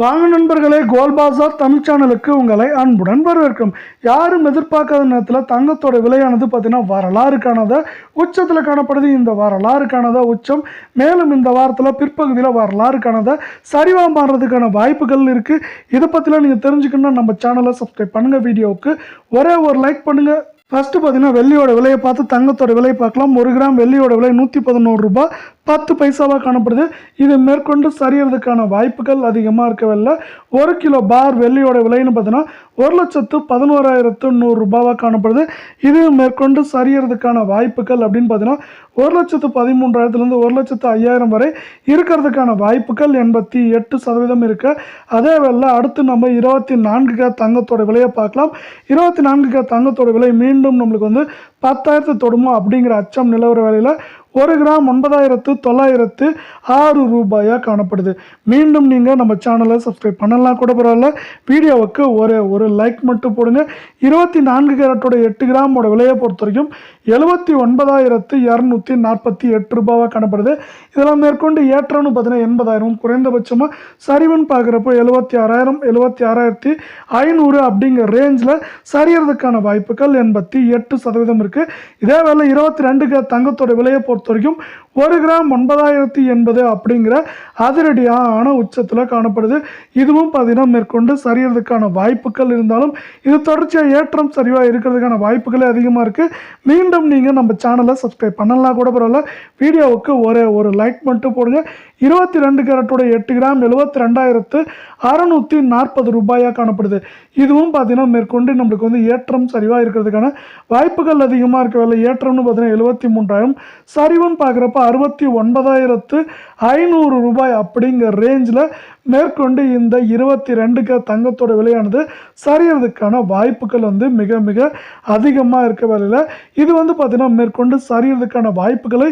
வாங்க நண்பர்களே கோல் பாசார் தமிழ் சேனலுக்கு உங்களை அன்புடன் வரவேற்கும். யாரும் எதிர்பார்க்காத நேரத்தில் தங்கத்தோட விலையானது பார்த்தீங்கன்னா வரலாறுக்கானதை உச்சத்தில் காணப்படுது. இந்த வரலாறுக்கானதை உச்சம் மேலும் இந்த வாரத்தில் பிற்பகுதியில் வரலாறுக்கானதை காணாத சரிவா மாறுறதுக்கான வாய்ப்புகள் இருக்குது இதை பற்றிலாம் நீங்கள் தெரிஞ்சுக்கணும்னா நம்ம சேனலை சப்ஸ்கிரைப் பண்ணுங்கள் வீடியோவுக்கு ஒரே ஒரு லைக் பண்ணுங்கள் ஃபஸ்ட்டு பார்த்தீங்கன்னா வெள்ளியோட விலையை பார்த்து தங்கத்தோட விலையை பார்க்கலாம். ஒரு கிராம் வெள்ளியோட விலை நூற்றி பதினோரு ரூபாய். பத்து பைசாவாக காணப்படுது. இது மேற்கொண்டு சரியறதுக்கான வாய்ப்புகள் அதிகமாக இருக்கவில்லை ஒரு கிலோ பார் வெள்ளியோட விலைன்னு பார்த்தோன்னா ஒரு லட்சத்து பதினோராயிரத்து நூறு ரூபாவாக காணப்படுது. இது மேற்கொண்டு சரியறதுக்கான வாய்ப்புகள் அப்படின்னு பார்த்தீங்கன்னா ஒரு லட்சத்து பதிமூன்றாயிரத்துலேருந்து ஒரு லட்சத்து ஐயாயிரம் வரை இருக்கிறதுக்கான வாய்ப்புகள் எண்பத்தி எட்டு சதவீதம் இருக்கு. அதே வேலை அடுத்து நம்ம இருபத்தி நான்கு கே தங்கத்தோட விலையை பார்க்கலாம். இருபத்தி நான்கு கே தங்கத்தோட விலை மீண்டும் நம்மளுக்கு வந்து பத்தாயிரத்து தொடுமோ அப்படிங்கிற அச்சம் நிலவர வேலையில் ஒரு கிராம் ஒன்பதாயிரத்து தொள்ளாயிரத்து ஆறு ரூபாயாக காணப்படுது. மீண்டும் நீங்கள் நம்ம சேனலை சப்ஸ்கிரைப் பண்ணலாம் கூட பரவாயில்ல. வீடியோவுக்கு ஒரு ஒரு லைக் மட்டும் போடுங்க. இருபத்தி நான்கு கேரட்டோட எட்டு கிராமோட விலையை பொறுத்த வரைக்கும் எழுபத்தி ஒன்பதாயிரத்து இரநூத்தி நாற்பத்தி எட்டு ரூபாவாக காணப்படுது. இதெல்லாம் மேற்கொண்டு ஏற்றம்னு பார்த்தீங்கன்னா எண்பதாயிரம் குறைந்தபட்சமாக சரிவுன்னு பார்க்குறப்போ எழுபத்தி ஆறாயிரம் எழுபத்தி ஆறாயிரத்தி ஐநூறு அப்படிங்கிற ரேஞ்சில் சரியறதுக்கான வாய்ப்புகள் எண்பத்தி எட்டு சதவீதம் இருக்குது இதே வேளை இருபத்தி ரெண்டுக்கு தங்கத்தோட விலையை பொறுத்த வரைக்கும் ஒரு கிராம் ஒன்பதாயிரத்தி எண்பது அப்படிங்கிற அதிரடியான உச்சத்தில் காணப்படுது. இதுவும் பார்த்தீங்கன்னா மேற்கொண்டு சரியறதுக்கான வாய்ப்புகள் இருந்தாலும் இது தொடர்ச்சியாக ஏற்றம் சரிவாக இருக்கிறதுக்கான வாய்ப்புகளே அதிகமாக இருக்குது மீண்டும் நீங்கள் நம்ம சேனலை சப்ஸ்கிரைப் பண்ணலாம் கூட பரவாயில்ல. வீடியோவுக்கு ஒரே ஒரு லைக் மட்டும் போடுங்க. இருபத்தி ரெண்டு கேரட்டோட எட்டு கிராம் எழுபத்தி ரெண்டாயிரத்து அறநூற்றி நாற்பது ரூபாயாக காணப்படுது. இதுவும் பார்த்தீங்கன்னா மேற்கொண்டு நம்மளுக்கு வந்து ஏற்றம் சரிவாக இருக்கிறதுக்கான வாய்ப்புகள் அதிகமாக இருக்கவில்லை ஏற்றம்னு பார்த்தீங்கன்னா எழுபத்தி மூன்றாயிரம். சரிவுன்னு பார்க்குறப்ப அறுபத்தி ஒன்பதாயிரத்து ஐநூறு ரூபாய் அப்படிங்கிற ரேஞ்சில் மேற்கொண்டு இந்த இருபத்தி ரெண்டுக்கு தங்கத்தோட விலையானது சரியறதுக்கான வாய்ப்புகள் வந்து மிக மிக அதிகமாக இருக்க வேலையில். இது வந்து பார்த்திங்கன்னா மேற்கொண்டு சரியறதுக்கான வாய்ப்புகளை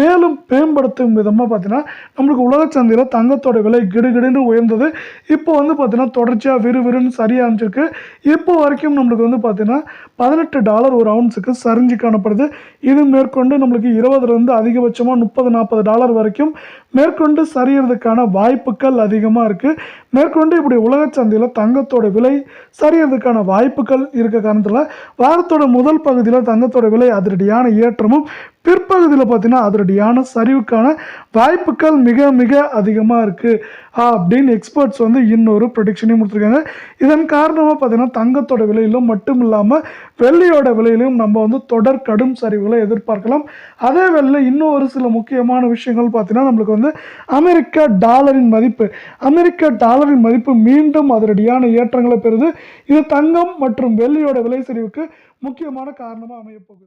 மேலும் மேம்படுத்தும் விதமாக பார்த்தீங்கன்னா நம்மளுக்கு உலக சந்தையில் தங்கத்தோட விலை கிடுகிடுன்னு உயர்ந்தது. இப்போ வந்து பார்த்தீங்கன்னா தொடர்ச்சியாக விறுவிறுன்னு சரியாக அமைச்சிருக்கு இப்போ வரைக்கும் நம்மளுக்கு வந்து பார்த்தீங்கன்னா பதினெட்டு டாலர் ஒரு அவுன்ஸுக்கு சரிஞ்சு காணப்படுது. இது மேற்கொண்டு நம்மளுக்கு இருபதுலேருந்து அதிகபட்சமாக முப்பது நாற்பது டாலர் வரைக்கும் மேற்கொண்டு சரியறதுக்கான வாய்ப்புகள் அதிகமாக இருக்குது மேற்கொண்டு இப்படி உலக சந்தையில் தங்கத்தோட விலை சரியறதுக்கான வாய்ப்புகள் இருக்க காரணத்தில் வாரத்தோட முதல் பகுதியில் தங்கத்தோட விலை அதிரடியான ஏற்றமும் பிற்பகுதியில் பார்த்தீங்கன்னா அதனுடையான சரிவுக்கான வாய்ப்புகள் மிக மிக அதிகமாக இருக்குது அப்படின்னு எக்ஸ்பர்ட்ஸ் வந்து இன்னொரு ப்ரொடிக்ஷனையும் கொடுத்துருக்காங்க. இதன் காரணமாக பார்த்தீங்கன்னா தங்கத்தோட விலையிலும் மட்டும் இல்லாமல் வெள்ளியோட விலையிலும் நம்ம வந்து தொடர் கடும் சரிவுகளை எதிர்பார்க்கலாம். அதே வேளையில் இன்னும் ஒரு சில முக்கியமான விஷயங்கள் பார்த்தீங்கன்னா நம்மளுக்கு வந்து அமெரிக்க டாலரின் மதிப்பு. அமெரிக்க டாலரின் மதிப்பு மீண்டும் அதிரடியான ஏற்றங்களை பெறுது. இது தங்கம் மற்றும் வெள்ளியோட விலை சரிவுக்கு முக்கியமான காரணமாக அமையப்போகுது